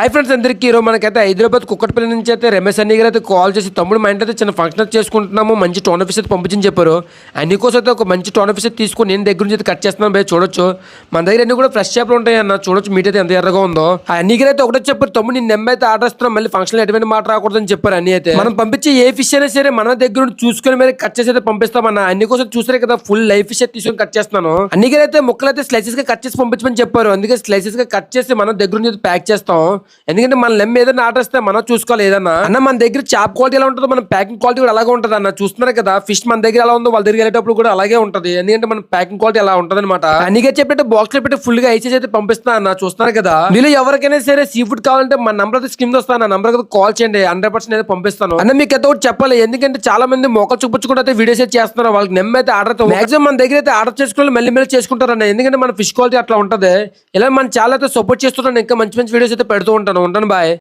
Hi friends అందరికీ ఈరోజు మనకైతే హైదరాబాద్ కుక్కట్పల్లి నుంచి అయితే రమేష్ అన్ని గారు అయితే కాల్ చేసి తమ్ముడు మా ఇంటి అయితే చిన్న ఫంక్షన్ అయితే చేసుకుంటున్నాము మంచి టోన్ ఆఫీస్ అయితే పంపించని చెప్పారు. అన్ని కోసం అయితే ఒక మంచి టోన్ ఆఫీస్ అయితే తీసుకొని నేను దగ్గర నుంచి అయితే కట్ చేస్తున్నాను భయ చూడొచ్చు. మన దగ్గర అన్ని కూడా ఫ్రెష్ చేపలు ఉంటాయి అన్న చూడొచ్చు మీట్ అయితే ఎంత ఎర్రగా ఉందో. ఆ అన్ని గారు అయితే ఒకటే చెప్పారు తమ్ముడు నేను నెమ్మ అయితే ఆర్డర్ ఇస్తున్నాం మళ్ళీ ఫంక్షన్ ఎటువంటి మాట రాకూడదని చెప్పారు అన్ని అయితే. మనం పంపించే ఏ ఫిష్ అయినా సరే మన దగ్గర నుంచి చూసుకొని మరి కట్ చేసి అయితే పంపిస్తామన్న. అన్ని కోసం చూసారే కదా ఫుల్ లైఫ్ ఫిష్ అయితే తీసుకొని కట్ చేస్తున్నాను. అన్ని గారు అయితే ముక్కలు అయితే స్లైసెస్గా కట్ చేసి పంపించమని చెప్పారు. అందుకే స్లైసెస్గా కట్ చేసి మనం దగ్గర నుంచి ప్యాక్ చేస్తాం. ఎందుకంటే మన లెమ్ ఏదైనా ఆర్డర్ ఇస్తే మనం చూసుకోవాలి ఏదన్నా అన్న మన దగ్గర చాప్ క్వాలిటీ ఎలా ఉంటుందో మన ప్యాకింగ్ క్వాలిటీ కూడా అలాగే ఉంటుంది అన్న చూస్తున్నారు కదా ఫిష్ మన దగ్గర ఎలా ఉందో వాళ్ళ దగ్గర వెళ్ళేటప్పుడు కూడా అలాగే ఉంటది. ఎందుకంటే మన ప్యాకింగ్ క్వాలిటీ అలా ఉంటది అనమాట అన్నిగా చెప్పినట్టు బాక్స్లో పెట్టి ఫుల్గా ఐసెస్ అయితే పంపిస్తా అన్న చూస్తున్నారు కదా. మీరు ఎవరికైనా సరే సీ ఫుడ్ కావాలంటే మన నంబర్ అయితే స్కిమ్ వస్తాను ఆ నంబర్ కాల్ చేయండి హండ్రెడ్ పర్సెంట్ అయితే పంపిస్తాను. అన్న మీకు అయితే ఒకటి చెప్పాలి. ఎందుకంటే చాలా మంది మొక్కలు చూపించుకుంటూ అయితే వీడియోస్ అయితే చేస్తున్నారు. వాళ్ళకి నెమ్మ అయితే ఆర్డర్ మాక్సిమం మన దగ్గర అయితే ఆర్డర్ చేసుకోవాలి మళ్ళీ మళ్ళీ చేసుకుంటారు అన్న ఎందుకంటే మన ఫిష్ క్వాలిటీ అట్లా ఉంటది. ఇలా మన చాలా అయితే సపోర్ట్ చేస్తున్నాను. ఇంకా మంచి మంచి వీడియోస్ అయితే పెడుతూ ఉంటాను ఉంటాను బాయ్.